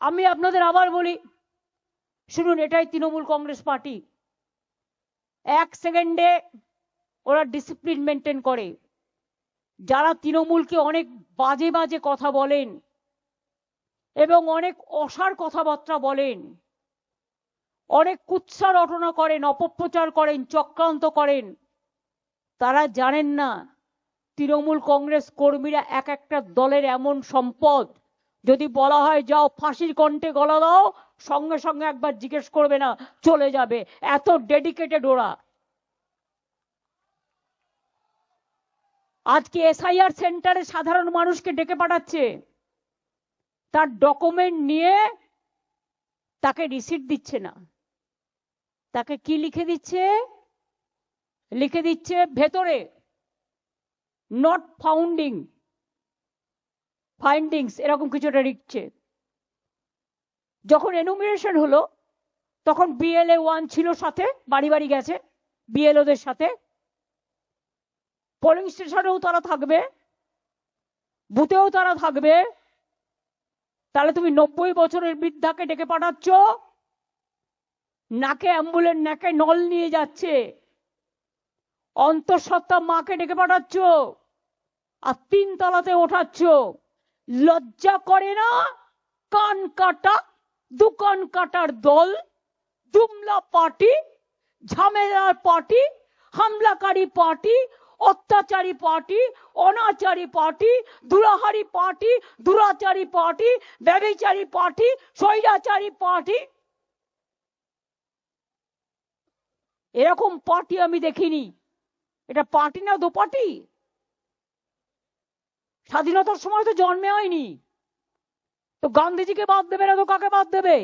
আমি আপনাদের আবার বলি, শুনুন, এটাই তৃণমূল কংগ্রেস পার্টি। এক সেকেন্ডে ওরা ডিসিপ্লিন মেনটেন করে। যারা তৃণমূলকে অনেক বাজে বাজে কথা বলেন এবং অনেক অসার কথাবার্তা বলেন, অনেক কুৎসা রটনা করেন, অপপ্রচার করেন, চক্রান্ত করেন, তারা জানেন না তৃণমূল কংগ্রেস কর্মীরা এক একটা দলের এমন সম্পদ যদি বলা হয় যাও ফাঁসির কণ্ঠে গলা দাও, সঙ্গে সঙ্গে একবার জিজ্ঞেস করবে না, চলে যাবে। এত ডেডিকেটেড ওরা। আজকে এসআইআর সেন্টারে সাধারণ মানুষকে ডেকে পাঠাচ্ছে। তার ডকুমেন্ট নিয়ে তাকে রিসিট দিচ্ছে না। তাকে কি লিখে দিচ্ছে? লিখে দিচ্ছে ভেতরে নট ফাউন্ডিং ফাইন্ডিংস এরকম কিছু একটা লিখছে। যখন এনুমিনেশন হলো, তখন বিএলএ ওয়ান ছিল সাথে, বাড়ি বাড়ি গেছে বিএলওদের সাথে। পোলিং স্টেশনেও তারা থাকবে বুথেও তারা থাকবে। তাহলে তুমি নব্বই বছরের বৃদ্ধাকে ডেকে পাঠাচ্ছ। নাকে অ্যাম্বুলেন্স, নাকে নল নিয়ে যাচ্ছে। অন্তঃসত্ত্বা মাকে ডেকে পাঠাচ্ছ। আর তিন তলাতে ওঠাচ্ছ। লজ্জা করে না? কান কাটা দোকান কাটার দল, দুমলা পার্টি, ঝামেলার পার্টি, হামলাকারী পার্টি, অত্যাচারী পার্টি, অনাচারী পার্টি, দুরাহারি পার্টি, দুরাচারী পার্টি ব্যবিচারী পার্টি, স্বৈরাচারী পার্টি। এরকম পার্টি আমি দেখিনি। এটা পার্টি না দো পার্টি স্বাধীনতার সময় তো জন্মে হয়নি। তো গান্ধীজিকে বাদ দেবে না তো কাকে বাদ দেবে?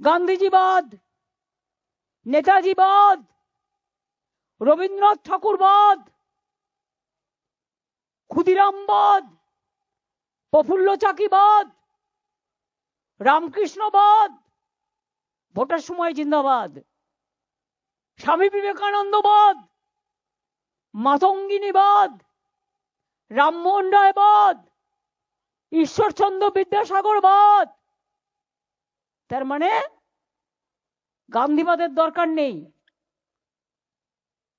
গান্ধীজি বাদ, নেতাজি বাদ, রবীন্দ্রনাথ ঠাকুর বাদ, ক্ষুদিরাম বাদ, প্রফুল্ল চাকি বাদ, রামকৃষ্ণ বাদ, ভোটের সময় জিন্দাবাদ। স্বামী বিবেকানন্দ বাদ, মাতঙ্গিনী বাদ রামমোহন রায় বাদ ঈশ্বরচন্দ্র বিদ্যাসাগর বাদ তার মানে গান্ধীবাদের দরকার নেই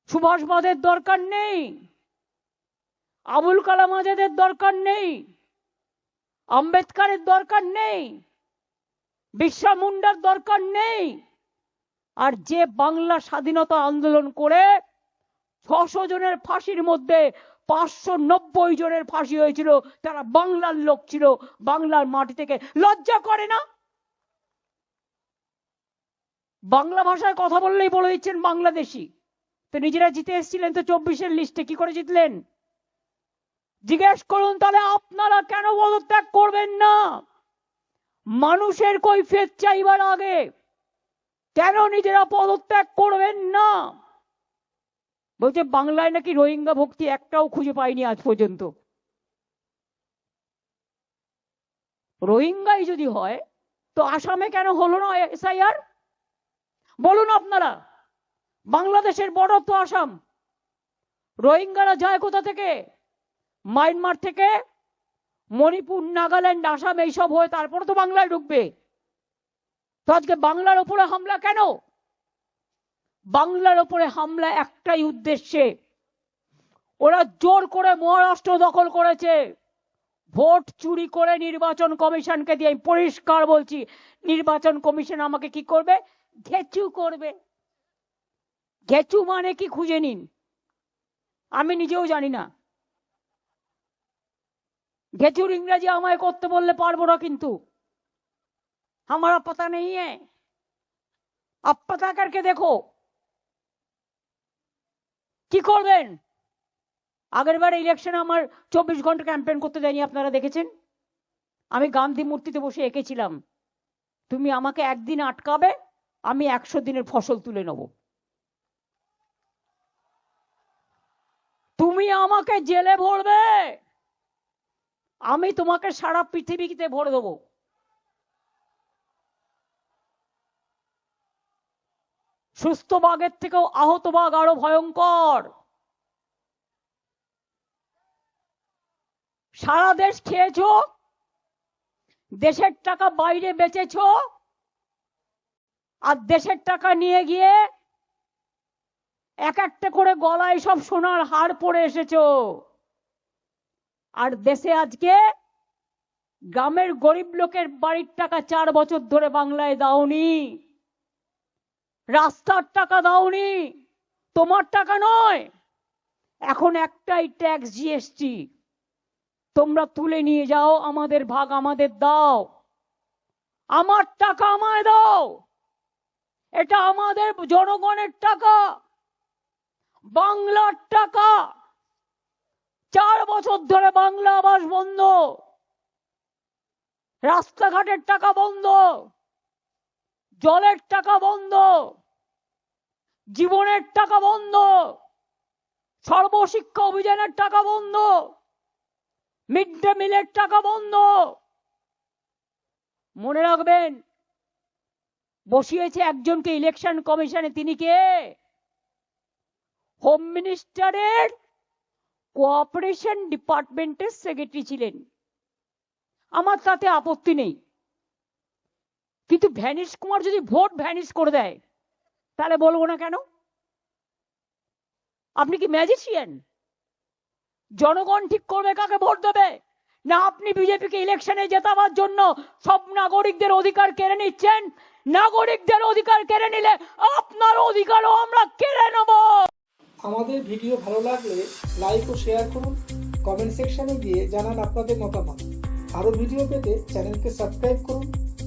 সুভাষবাদের দরকার নেই, আবুল কালাম আজাদের দরকার নেই, আম্বেদকারের দরকার নেই, বিরসা মুন্ডার দরকার নেই। আর যে বাংলা স্বাধীনতা আন্দোলন করে ছশো জনের ফাঁসির মধ্যে পাঁচশো নব্বই জনের ফাঁসি হয়েছিল। তারা বাংলার লোক ছিল, বাংলার মাটি থেকে লজ্জা করে না। বাংলা ভাষায় কথা বললেই বলে দিচ্ছেন বাংলাদেশি। তো নিজেরা জিতে এসেছিলেন তো চব্বিশের লিস্টে কি করে জিতলেন? জিজ্ঞেস করুন, তাহলে আপনারা কেন পদত্যাগ করবেন না? মানুষের কৈফিয়ত চাইবার আগে কেন নিজেরা পদত্যাগ করবেন না? বলছে, বাংলায় নাকি রোহিঙ্গা ভক্তি একটাও খুঁজে পাইনি আজ পর্যন্ত। রোহিঙ্গাই যদি হয়, তো আসামে কেন হলো না এসআইআর? বলুন আপনারা, বাংলাদেশের বড় তো আসাম। রোহিঙ্গারা যায় কোথা থেকে? মায়ানমার থেকে? মণিপুর, নাগাল্যান্ড, আসাম, এইসব হয়ে তারপরে তো বাংলায় ঢুকবে। তো আজকে বাংলার ওপরে হামলা কেন? বাংলার ওপরে হামলা একটাই উদ্দেশ্যে ওরা জোর করে মহারাষ্ট্র দখল করেছে ভোট চুরি করে নির্বাচন কমিশনকে দিয়ে আমি পরিষ্কার বলছি নির্বাচন কমিশন আমাকে কি করবে ঘেচু করবে ঘেচু মানে কি খুঁজে নিন আমি নিজেও জানি না ঘেচুর ইংরেজি আমায় করতে বললে পারবো না কিন্তু हमारा पता नहीं है आप पता करके देखो কি করবেন? আগের বার ইলেকশনে আমার চব্বিশ ঘণ্টা ক্যাম্পেইন করতে দেয়নি, আপনারা দেখেছেন? আমি গান্ধী মূর্তিতে বসে এঁকেছিলাম তুমি আমাকে একদিন আটকাবে, আমি একশো দিনের ফসল তুলে নেব। তুমি আমাকে জেলে ভরবে! আমি তোমাকে সারা পৃথিবীতে ভরে দেবো। সুস্থ বাঘের থেকেও আহত বাঘ আরও ভয়ঙ্কর। সারা দেশ খেয়েছ? দেশের টাকা বাইরে বেচেছ? আর দেশের টাকা নিয়ে গিয়ে এক একটা করে গলায় সব সোনার হার পরে এসেছ। আর দেশে আজকে গ্রামের গরিব লোকের বাড়ির টাকা চার বছর ধরে বাংলায় দাওনি। রাস্তার টাকা দাওনি, তোমার টাকা নয়। এখন একটাই ট্যাক্স জিএসটি, তোমরা তুলে নিয়ে যাও, আমাদের ভাগ আমাদের দাও। আমার টাকা আমায় দাও। এটা আমাদের জনগণের টাকা। বাংলার টাকা। চার বছর ধরে বাংলা আবাস বন্ধ। রাস্তাঘাটের টাকা বন্ধ। জলের টাকা বন্ধ, জীবনের টাকা বন্ধ, সর্বশিক্ষা অভিযানের টাকা বন্ধ, মিড ডে মিলের টাকা বন্ধ। মনে রাখবেন, বসিয়েছে একজনকে ইলেকশন কমিশনে তিনি কে? হোম মিনিস্টারের কোঅপারেশন ডিপার্টমেন্টের সেক্রেটারি ছিলেন। আমার তাতে আপত্তি নেই। কিন্তু ভ্যানিশ কুমার যদি ভোট ভ্যানিশ করে দেয়, তাহলে বলব না কেন? আপনি কি ম্যাজিশিয়ান জনগণ ঠিক করবে কাকে ভোট দেবে? না আপনি বিজেপিকে ইলেকশনে জেতাবার জন্য সব নাগরিকদের অধিকার কেড়ে নিচ্ছেন? নাগরিকদের অধিকার কেড়ে নিলে আপনার অধিকারও আমরা কেড়ে নেব। আমাদের ভিডিও ভালো লাগলে লাইক ও শেয়ার করুন কমেন্ট সেকশনে গিয়ে জানান আপনাদের মতামত। আরও ভিডিও পেতে চ্যানেলকে সাবস্ক্রাইব করুন।